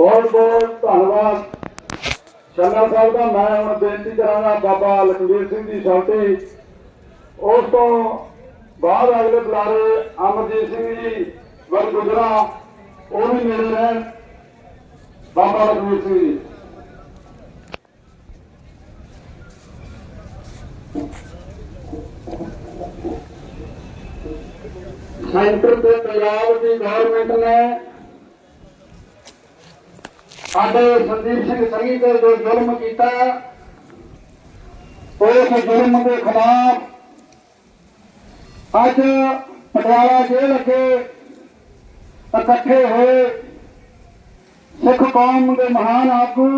ਬਹੁਤ ਬਹੁਤ ਧੰਨਵਾਦ। ਸ਼ਰਮਾ ਸਾਹਿਬ ਦਾ ਮੈਂ ਹੁਣ ਬੇਨਤੀ ਕਰਾਂਗਾ ਬਾਬਾ ਲਖਵੀਰ ਸਿੰਘ ਦੀ ਛੋਟੀ ਉਸ ਤੋਂ ਬਾਅਦ ਅਗਲੇ ਬੁਲਾਰੇ ਅਮਰਜੀਤ ਸਿੰਘ ਜੀ ਵਰ ਗੁਜਰਾ ਉਹ ਵੀ ਨੇੜੇ ਰਹਿਣ। ਬਾਬਾ ਲਖਵੀਰ ਸਿੰਘ ਜੀ। ਸੈਂਟਰ ਤੇ ਪੰਜਾਬ ਦੀ ਗਵਰਨਮੈਂਟ ਨੇ ਸਾਡੇ ਸੰਦੀਪ ਸਿੰਘ ਸੰਗੀ ਤੇ ਜੋ ਜ਼ੁਲਮ ਕੀਤਾ, ਉਸ ਜ਼ੁਲਮ ਦੇ ਖਿਲਾਫ ਅੱਜ ਪਟਿਆਲਾ ਜੇਲ੍ਹ ਅੱਗੇ ਇਕੱਠੇ ਹੋਏ ਸਿੱਖ ਕੌਮ ਦੇ ਮਹਾਨ ਆਗੂ,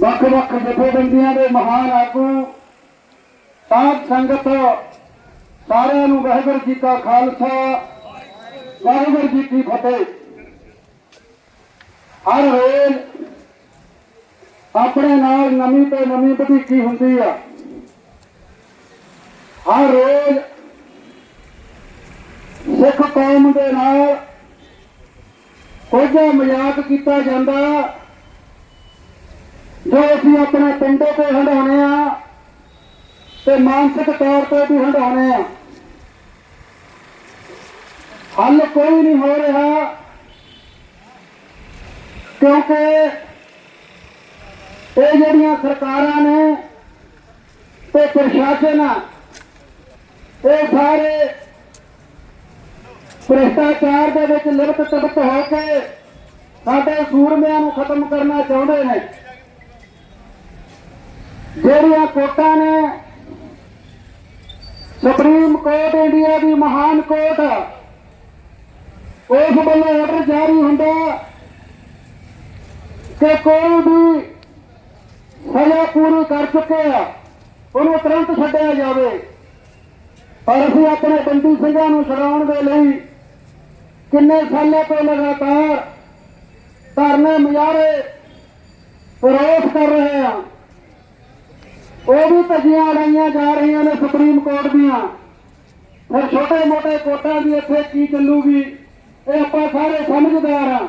ਵੱਖ-ਵੱਖ ਜਥੇਬੰਦੀਆਂ ਦੇ ਮਹਾਨ ਆਗੂ, ਸਾਧ ਸੰਗਤ ਸਾਰਿਆਂ ਨੂੰ ਵਾਹਿਗੁਰੂ ਜੀ ਕਾ ਖਾਲਸਾ, ਵਾਹਿਗੁਰੂ ਜੀ ਕੀ ਫਤਿਹ। ਹਰ ਰੋਜ਼ ਆਪਣੇ ਨਾਲ ਨਵੀਂ ਤੋਂ ਨਵੀਂ ਵਧੀਕੀ ਹੁੰਦੀ ਆ। ਹਰ ਰੋਜ਼ ਸਿੱਖ ਕੌਮ ਦੇ ਨਾਲ ਕੋਝਾ ਮਜ਼ਾਕ ਕੀਤਾ ਜਾਂਦਾ। ਜੋ ਅਸੀਂ ਆਪਣੇ ਪਿੰਡੋਂ ਤੇ ਹੰਡਾਉਣੇ ਆ ਤੇ ਮਾਨਸਿਕ ਤੌਰ ਤੇ ਵੀ ਹੰਡਾਉਣੇ ਆ। ਹੱਲ ਕੋਈ ਨਹੀਂ ਹੋ ਰਿਹਾ। ਕਿਉਂਕਿ ਇਹ ਜਿਹੜੀਆਂ ਸਰਕਾਰਾਂ ਨੇ ਤੇ ਪ੍ਰਸ਼ਾਸਨ ਆ, ਇਹ ਸਾਰੇ ਭ੍ਰਿਸ਼ਟਾਚਾਰ ਦੇ ਵਿੱਚ ਲਿਪਤ ਤਪਤ ਹੋ ਕੇ ਸਾਡੇ ਸੂਰਮਿਆਂ ਨੂੰ ਖਤਮ ਕਰਨਾ ਚਾਹੁੰਦੇ ਨੇ। ਜਿਹੜੀਆਂ ਕੋਟਾਂ ਨੇ ਸੁਪਰੀਮ ਕੋਰਟ ਇੰਡੀਆ ਦੀ ਮਹਾਨ ਕੋਰਟ ਉਸ ਵੱਲੋਂ ਆਰਡਰ ਜਾਰੀ ਕਿ ਕੋਈ ਵੀ ਸਜ਼ਾ ਪੂਰੀ ਕਰ ਚੁੱਕੇ ਆ, ਉਹਨੂੰ ਤੁਰੰਤ ਛੱਡਿਆ ਜਾਵੇ। ਪਰ ਅਸੀਂ ਆਪਣੇ ਬੰਦੀ ਸਿੰਘਾਂ ਨੂੰ ਛਡਾਉਣ ਦੇ ਲਈ ਕਿੰਨੇ ਸਾਲਾਂ ਤੋਂ ਲਗਾਤਾਰ ਧਰਨੇ ਮੁਜ਼ਾਹਰੇ ਵਿਰੋਧ ਕਰ ਰਹੇ ਹਾਂ। ਉਹ ਵੀ ਧੱਜੀਆਂ ਲਾਈਆਂ ਜਾ ਰਹੀਆਂ ਨੇ ਸੁਪਰੀਮ ਕੋਰਟ ਦੀਆਂ। ਫਿਰ ਛੋਟੇ ਮੋਟੇ ਕੋਟਾਂ ਦੀ ਇੱਥੇ ਕੀ ਚੱਲੂਗੀ, ਇਹ ਆਪਾਂ ਸਾਰੇ ਸਮਝਦਾਰ ਹਾਂ।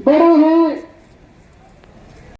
ਬੜੀ ਹੀ